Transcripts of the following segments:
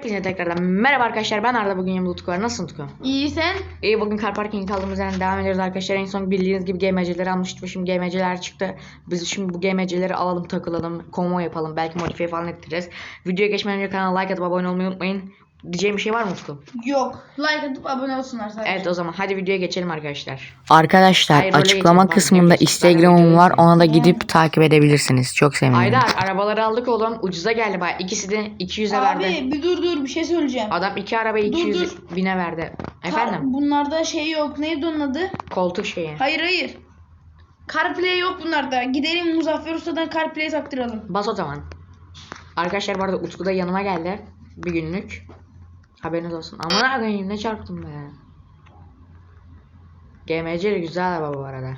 Hepinize tekrardan merhaba arkadaşlar ben Arda bugün yanımda Utku var. Nasılsın Utku? İyi sen? İyi bugün car parking kaldığımız yerden devam ediyoruz arkadaşlar. En son bildiğiniz gibi GMC'leri almıştık ve şimdi GMC'ler çıktı. Biz şimdi bu GMC'leri alalım takılalım konvoy yapalım belki modifiye falan ettiririz. Videoya geçmeden önce kanala like atıp abone olmayı unutmayın. Diyeceğim bir şey var mı Utku? Yok. Like atıp abone olsunlar sadece. Evet o zaman hadi videoya geçelim arkadaşlar. Arkadaşlar Hayır, açıklama geçelim. kısmında. Instagram'ım var. Ona da gidip takip edebilirsiniz. Çok sevinirim. Aydar arabaları aldık oğlum ucuza geldi baya. İkisi de 200'e verdi. Abi bir dur dur bir şey söyleyeceğim. Adam iki arabayı Dur, 200 bine verdi. Efendim Kar- bunlarda şey yok. Neydi onun adı? koltuk şeyi. Hayır hayır. CarPlay yok bunlarda. Gidelim Muzaffer Usta'dan CarPlay taktıralım. Bas o zaman. Arkadaşlar bu arada Utku da yanıma geldi. Bir günlük. Haberiniz olsun. Aman koyayım ne çarptım be. GMC güzel araba bu arada.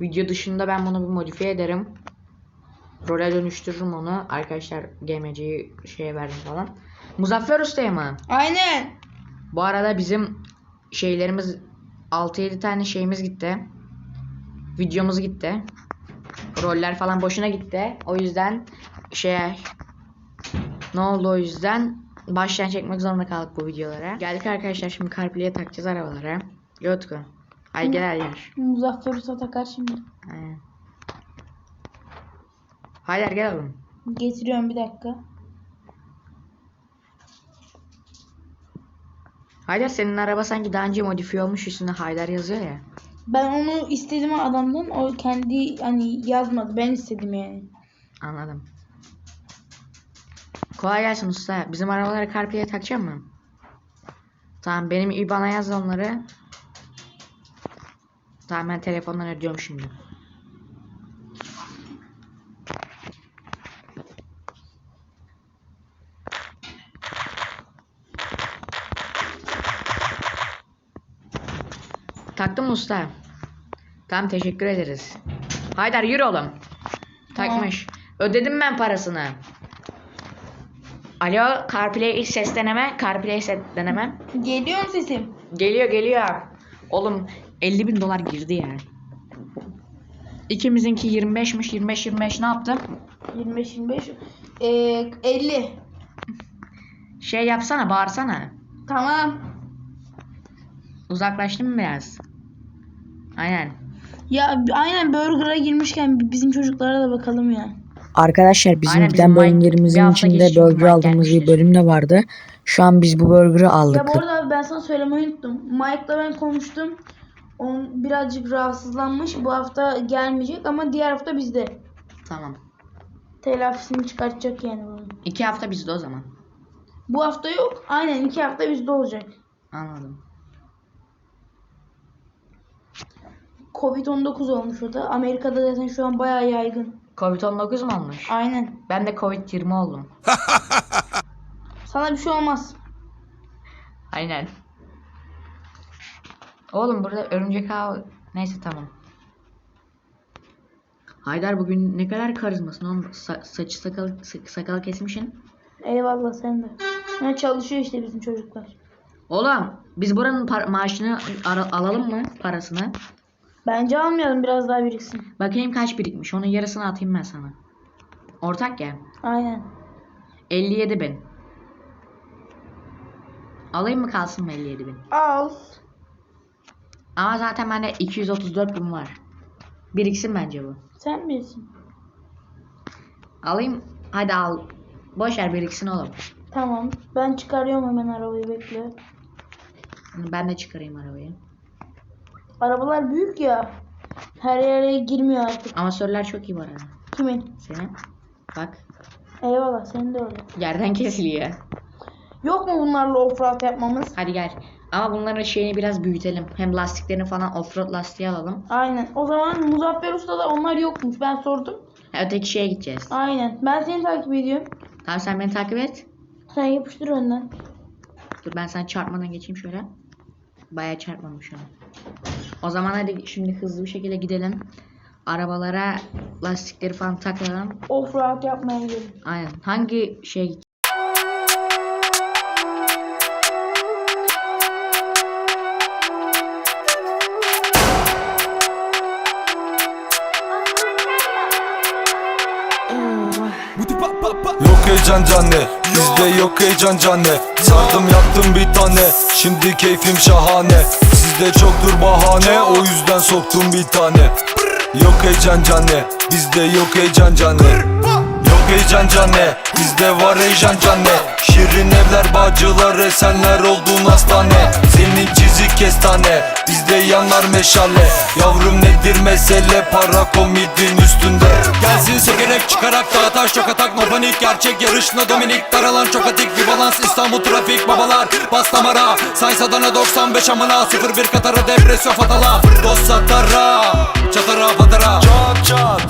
Video dışında ben bunu bir modifiye ederim. Role dönüştürürüm onu. Arkadaşlar GMC'yi şeye verdim falan. Muzaffer Usta'ya mı? Aynen. Bu arada bizim şeylerimiz 6-7 tane şeyimiz gitti. Videomuz gitti. Roller falan boşuna gitti. O yüzden şey ne oldu o yüzden baştan çekmek zorunda kaldık bu videolara. Geldik arkadaşlar şimdi CarPlay'e takacağız arabalara. Yotku. Ay gel gel. Muzaffer Usta takar şimdi. Aynen. Haydar gel oğlum. Getiriyorum bir dakika. Haydar senin araba sanki daha önce modifiye olmuş üstünde Haydar yazıyor ya. Ben onu istedim adamdan. O kendi hani yazmadı. Ben istedim yani. Anladım. Kolay gelsin usta. Bizim arabaları karpiye takacak mı? Tamam benim IBAN'a yaz onları. Tamam ben telefondan ödüyorum şimdi. Taktım mı usta? Tamam teşekkür ederiz. Haydar yürü oğlum. Takmış. Ödedim ben parasını. Alo, CarPlay ilk ses deneme. CarPlay ses deneme. Geliyor mu sesim? Geliyor geliyor. Oğlum 50 bin dolar girdi ya. İkimizinki 25'miş. 25 25 ne yaptı? 25 25 ee, 50. Şey yapsana, bağırsana. Tamam. Uzaklaştın mı biraz? Aynen. Ya aynen Burger'a girmişken bi- bizim çocuklara da bakalım ya. Arkadaşlar bizim Aynen, giden bölümlerimizin içinde burger aldığımız bir bölüm de vardı. Şu an biz bu burger'ı aldık. Ya bu arada ben sana söylemeyi unuttum. Mike'la ben konuştum. On birazcık rahatsızlanmış. Bu hafta gelmeyecek ama diğer hafta bizde. Tamam. Telafisini çıkartacak yani bunu. İki hafta bizde o zaman. Bu hafta yok. Aynen iki hafta bizde olacak. Anladım. Covid-19 olmuş o da. Amerika'da zaten şu an bayağı yaygın. Covid-19 mu olmuş? Aynen. Ben de Covid-20 oldum. Sana bir şey olmaz. Aynen. Oğlum burada örümcek ağı... Neyse tamam. Haydar bugün ne kadar karizmasın oğlum. Sa- saçı sakal, sa- sakal kesmişsin. Eyvallah sen de. Ha, çalışıyor işte bizim çocuklar. Oğlum biz buranın par- maaşını ara- alalım mı parasını? Bence almayalım biraz daha biriksin. Bakayım kaç birikmiş. Onun yarısını atayım ben sana. Ortak ya. Aynen. 57 bin. Alayım mı kalsın mı 57 bin? Al. Ama zaten bende 234 bin var. Biriksin bence bu. Sen bilirsin. Alayım. Hadi al. Boş ver biriksin oğlum. Tamam. Ben çıkarıyorum hemen arabayı bekle. Ben de çıkarayım arabayı. Arabalar büyük ya. Her yere girmiyor artık. Amasörler çok iyi bu arada. Kimin? Senin. Bak. Eyvallah senin de öyle. Yerden kesiliyor. Yok mu bunlarla offroad yapmamız? Hadi gel. Ama bunların şeyini biraz büyütelim. Hem lastiklerini falan offroad lastiği alalım. Aynen. O zaman Muzaffer Usta'da onlar yokmuş. Ben sordum. Ha, öteki şeye gideceğiz. Aynen. Ben seni takip ediyorum. Tamam sen beni takip et. Sen yapıştır önden. Dur ben sana çarpmadan geçeyim şöyle. Bayağı çarpmadım şu an. O zaman hadi şimdi hızlı bir şekilde gidelim. Arabalara lastikleri falan takalım. Offroad yapmaya gidelim. Aynen. Hangi şey Yok heyecan canne Bizde yok heyecan canne Sardım yaktım bir tane Şimdi keyfim şahane Sizde çoktur bahane O yüzden soktum bir tane. Yok heyecan canne Bizde yok heyecan canne Yok heyecan canne Bizde var heyecan canne Şirin evler bacılar esenler oldun hastane Senin çizik kestane Bizde yanar meşale. Yavrum nedir mesele para komidin üstünde. Gelsin sekerek çıkarak taş çok atak no panik Gerçek yarışına dominik daralan çok atik. Bir balans İstanbul trafik babalar Bas damara. Sayns Adana 95 amına. 01 Katara depresyon fatala. Dost satara Çatara patara Çat çat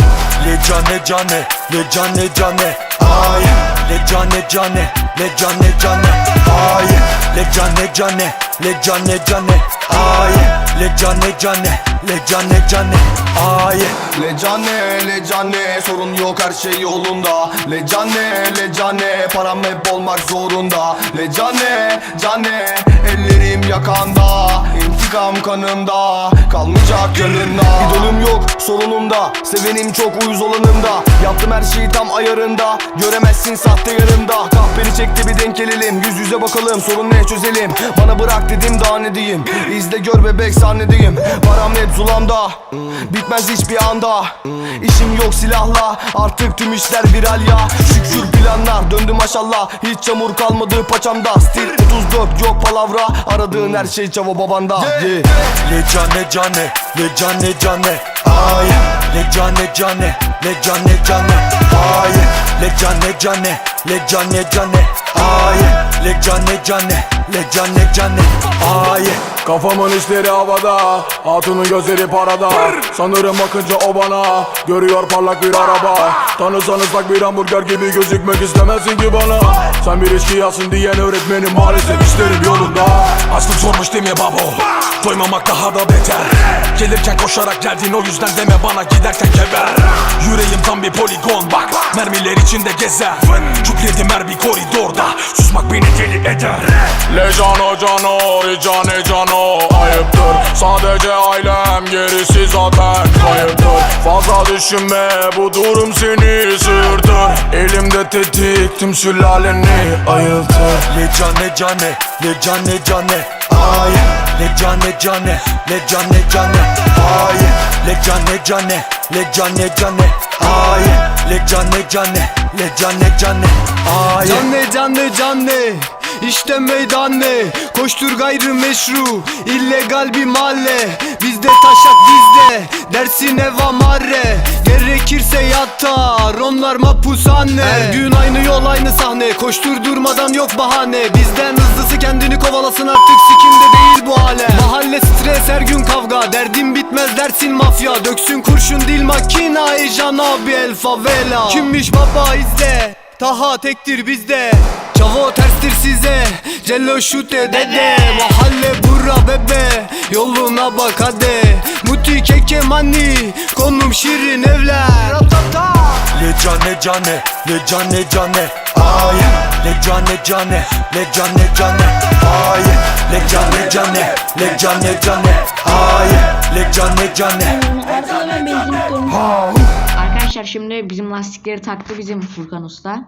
cane cane Le cane cane Ay Le cane cane Le cane cane Ay Le cane cane Le cane cane Ay Le cane cane Le cane cane Ay Lecane lecane sorun yok her şey yolunda. Lecane lecane param hep olmak zorunda. Lecane cane ellerim yakanda İntikam kanımda kalmayacak yanında. İdolüm yok sorunumda Sevenim çok uyuz olanımda. Yaptım her şeyi tam ayarında Göremezsin sahte yanımda. Kahperi çekti bir denk gelelim Yüz yüze bakalım sorun ne çözelim. Bana bırak dedim daha ne diyeyim? İzle gör bebek sahnedeyim Param net zulamda Bitmez hiçbir anda. İşim yok silahla Artık tüm işler viral ya. Şükür planlar döndü maşallah. Hiç çamur kalmadı paçamda. Stil 34 yok palavra. Aradığın her şey çavo babanda. yeah. Le cane cane Le cane cane Ay Le cane cane Le cane cane Ay Le cane cane Le cane cane Ay Le cane cane Le cane cane Ay Kafamın işleri havada Hatunun gözleri parada. Sanırım bakınca o bana Görüyor parlak bir araba. Tanısanız bak bir hamburger gibi gözükmek istemezsin ki bana. Sen bir eşkıyasın diyen öğretmenim maalesef işlerim yolunda. Açlık sormuş değil mi babo Doymamak daha da beter. Gelirken koşarak geldin o yüzden deme bana giderken geber Yüreğim tam bir poligon bak Mermiler içinde gezer. Şükredim her bir koridorda Susmak beni deli eder. Le cano cano, cane cano ayıptır. Sadece ailem gerisi zaten kayıptır Fazla düşünme bu durum seni sırtır. Elimde tetik tüm sülaleni ayıltır. Le cane cane Le cane cane. Ay Le cane cane Le cane cane. Ay Le cane cane Le cane cane. Ay Le cane cane Le cane cane. Ay Canne canne canne işte meydan ne? Koştur gayrı meşru illegal bir mahalle. Bizde taşak bizde dersin eva marre. Gerekirse yatar onlar mapushane Her gün aynı yol aynı sahne. Koştur durmadan yok bahane. Bizden hızlısı kendini kovalasın artık. Sikimde değil bu hale. Mahalle stres her gün kavga. Derdim bitmez dersin mafya. Döksün kurşun dil makina Ejan abi el favela Kimmiş baba izle Taha tektir bizde Çavo terstir size Cello şute dede Mahalle bura bebe Yoluna bak hadi. Muti keke mani Konum şirin evler. Le cane cane Le cane cane Ay Le cane cane Le cane cane Ay Le cane cane Le cane cane Ay Le cane cane ben benzinlik dönmüş. Arkadaşlar şimdi bizim lastikleri taktı bizim Furkan Usta.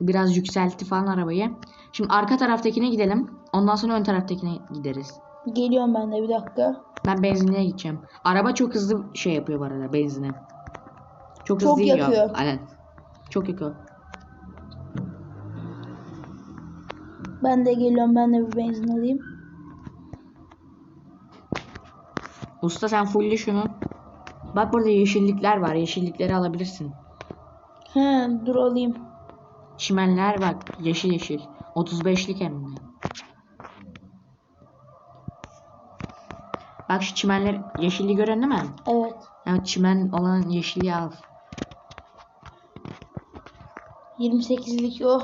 Biraz yükseltti falan arabayı. Şimdi arka taraftakine gidelim. Ondan sonra ön taraftakine gideriz. Geliyorum ben de bir dakika. Ben benzinliğe gideceğim. Araba çok hızlı şey yapıyor bu arada benzine. Çok, Çok hızlı yiyor. yakıyor. Aynen. Çok yakıyor. Ben de geliyorum ben de bir benzin alayım. Usta sen fulli şunu. Bak burada yeşillikler var. Yeşillikleri alabilirsin. He dur alayım. Çimenler bak. Yeşil yeşil. 35'lik hem de. Bak şu çimenler yeşilliği gören değil mi? Evet. Evet çimen olan yeşilliği al. 28'lik o.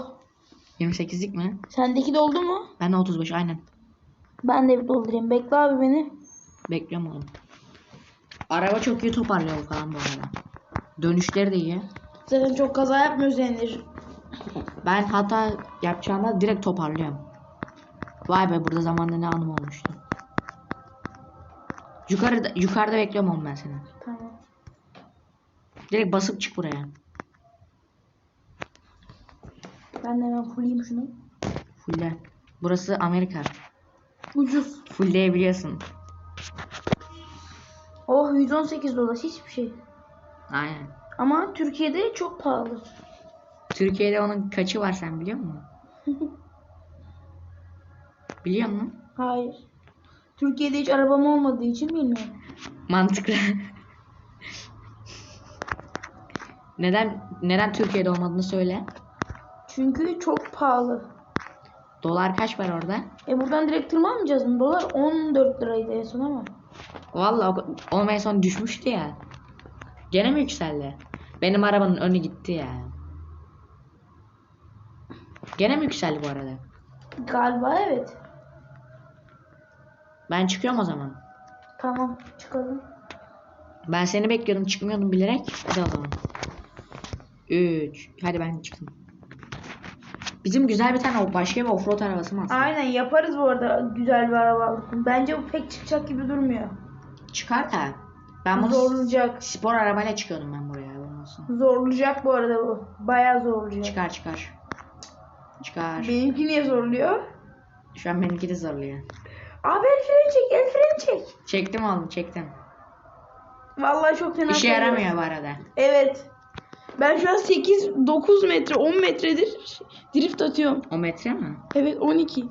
28'lik mi? Sendeki doldu mu? Ben de 35 aynen. Ben de bir doldurayım. Bekle abi beni. Bekliyorum oğlum. Araba çok iyi toparlıyor falan bu arada. Dönüşleri de iyi. Zaten çok kaza yapmıyoruz yani. Ben hata yapacağımda direkt toparlıyorum. Vay be burada zamanda ne anım olmuştu. Yukarıda yukarıda bekliyorum oğlum ben seni. Tamam. Direkt basıp çık buraya. Ben de hemen fulleyim şunu. Fulle. Burası Amerika. Ucuz. Fullleyebiliyorsun. Oh 118 dolar hiçbir şey. Aynen. Ama Türkiye'de çok pahalı. Türkiye'de onun kaçı var sen biliyor musun? biliyor musun? Hayır. Türkiye'de hiç arabam olmadığı için bilmiyorum. Mantıklı. neden neden Türkiye'de olmadığını söyle. Çünkü çok pahalı. Dolar kaç var orada? E buradan direkt tırmanmayacağız mı? Dolar 14 liraydı en son ama. Vallahi o, en son düşmüştü ya. Gene mi yükseldi? Benim arabanın önü gitti ya. Gene mi yükseldi bu arada? Galiba evet. Ben çıkıyorum o zaman. Tamam çıkalım. Ben seni bekliyordum çıkmıyordum bilerek. Hadi o zaman. 3. Hadi ben çıktım. Bizim güzel bir tane o- başka bir offroad arabası mı alsak? Aynen yaparız bu arada güzel bir araba. Bence bu pek çıkacak gibi durmuyor. Çıkar da. Ben bunu Zorlayacak. spor arabayla çıkıyordum ben buraya. haberin olsun. Zorlayacak bu arada bu. Bayağı zorlayacak. Çıkar çıkar. Çıkar. Benimki niye zorluyor? Şu an benimki de zorluyor. Abi el freni çek, el freni çek. Çektim oğlum çektim. Vallahi çok fena. İşe kayıyor. yaramıyor bu arada. Evet. Ben şu an 8, 9 metre, 10 metredir drift atıyorum. O metre mi? Evet 12.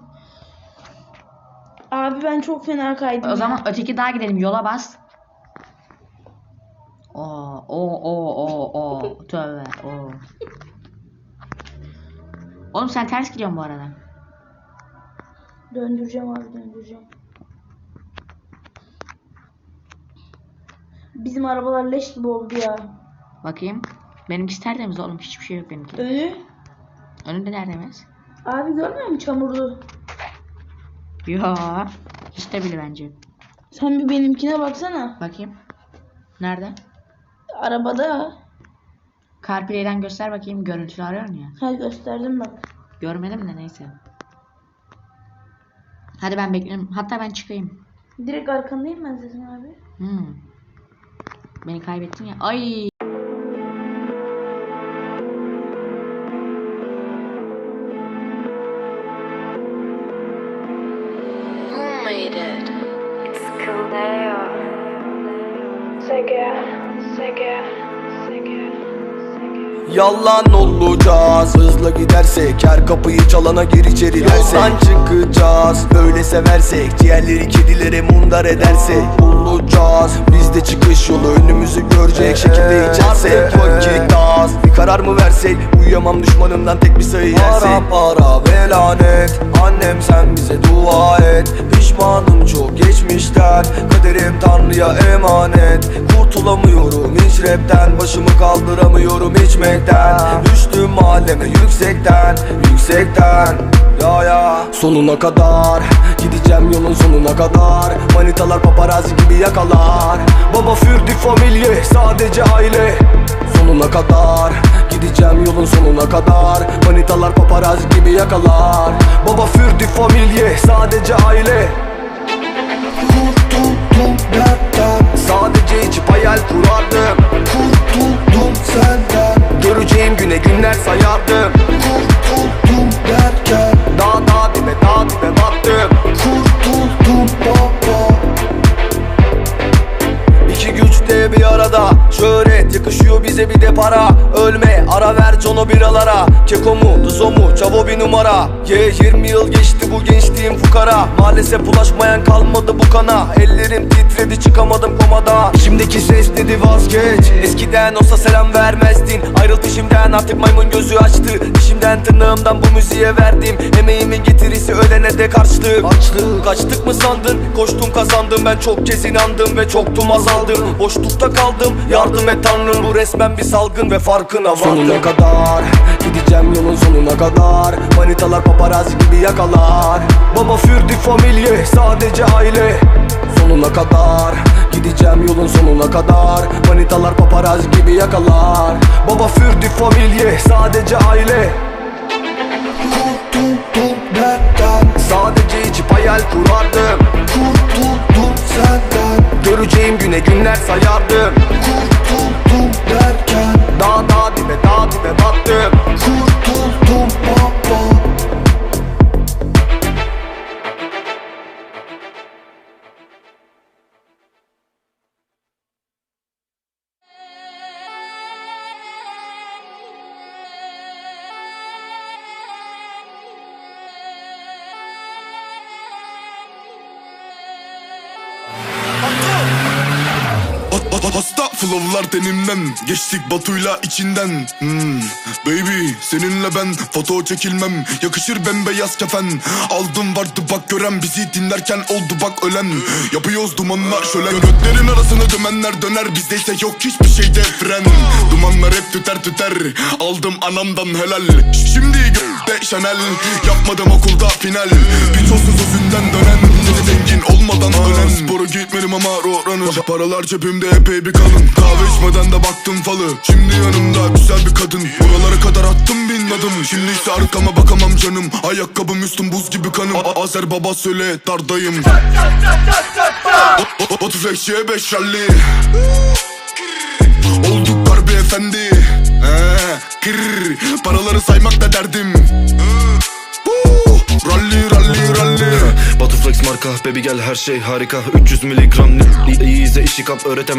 Abi ben çok fena kaydım. O ya. zaman öteki daha gidelim yola bas. Oo o o o o tövbe o. Oğlum sen ters gidiyorsun bu arada. Döndüreceğim abi döndüreceğim. Bizim arabalar leş gibi oldu ya. Bakayım. Benimkisi tertemiz oğlum hiçbir şey yok benimki. Önü. Önünde tertemiz. Abi görmüyor musun çamurlu? Yo. Hiç de bile bence. Sen bir benimkine baksana. Bakayım. Nerede? Arabada. CarPlay'den göster bakayım görüntülü arıyorum ya. Ha gösterdim bak. Görmedim de neyse. Hadi ben bekliyorum. Hatta ben çıkayım. Direkt arkandayım ben sesin abi. Hmm. Beni kaybettin ya. Ay. Yalan olacağız Hızla gidersek her kapıyı çalana gir içeri dersek Yoldan çıkacağız Öyle seversek Ciğerleri kedilere mundar edersek Bulacağız Biz de çıkış yolu önümüzü görecek şekilde içersek Vakit az Bir karar mı versek Uyuyamam düşmanımdan tek bir sayı yersek Para para ve lanet Annem sen bize dua et. Pişmanım çok geçmişten Kaderim tanrıya emanet. Kurtulamıyorum hiç rapten Başımı kaldıramıyorum içmekten. Düştüm mahalleme yüksekten Yüksekten. Ya ya. Sonuna kadar Gideceğim yolun sonuna kadar. Manitalar paparazzi gibi yakalar. Baba für die Familie Sadece aile. Sonuna kadar Gideceğim yolun sonuna kadar. Manitalar paparazzi gibi yakalar. Baba für die Familie Sadece aile Kurtuldum dertten Sadece içip hayal kurardım. Kurtuldum senden Göreceğim güne günler sayardım. Kurtuldum derken Dağ dağ dibe dağ dibe battım Kurtuldum yakışıyor bize bir de para. Ölme ara ver Jono biralara. Keko mu Dızo mu Çavo bir numara. Ye 20 yıl geçti bu gençliğim fukara. Maalesef ulaşmayan kalmadı bu kana. Ellerim titredi çıkamadım komada. İçimdeki ses dedi vazgeç. Eskiden olsa selam vermezdin. Ayrıl peşimden artık maymun gözü açtı. Dişimden tırnağımdan bu müziğe verdim. Emeğimin getirisi ölene de karşılık. Açlık Kaçtık mı sandın? Koştum kazandım. Ben çok kez inandım ve çoktum azaldım. Boşlukta kaldım yardım et tanrım Bu resmen bir salgın ve farkına vardım. Sonuna kadar? Gideceğim yolun sonuna kadar? Manitalar paparazzi gibi yakalar. Baba für die Familie sadece aile. Sonuna kadar? Gideceğim yolun sonuna kadar? Manitalar paparazzi gibi yakalar. Baba für die Familie sadece aile. Kurtuldum dertten Sadece içip hayal kurardım. Kurtuldum senden. Göreceğim güne günler sayardım flowlar tenimden Geçtik Batu'yla içinden. Hmm. Baby seninle ben foto çekilmem. Yakışır bembeyaz kefen. Aldım vardı bak gören bizi dinlerken oldu bak ölen. Yapıyoruz dumanlar şölen. Götlerin arasını dümenler döner Bizde ise yok hiçbir şeyde fren. Dumanlar hep tüter tüter. Aldım anamdan helal. Şimdi de Chanel. Yapmadım okulda final. Piçosuz özünden dönen. Dedi zengin olmadan ölen. Spora gitmedim ama roranı. Paralar cebimde epey bir kalın. Kahve içmeden de baktım falı. Şimdi yanımda güzel bir kadın. Buralara kadar attım bin adım Şimdi ise arkama bakamam canım. Ayakkabım üstüm buz gibi kanım. A- Azer baba söyle dardayım O- o- 35 5 rally Olduk harbi efendi. Paraları saymak da derdim Rally rally rally. Batuflex marka baby gel her şey harika. 300 miligram iyi izle işi kap öğretemez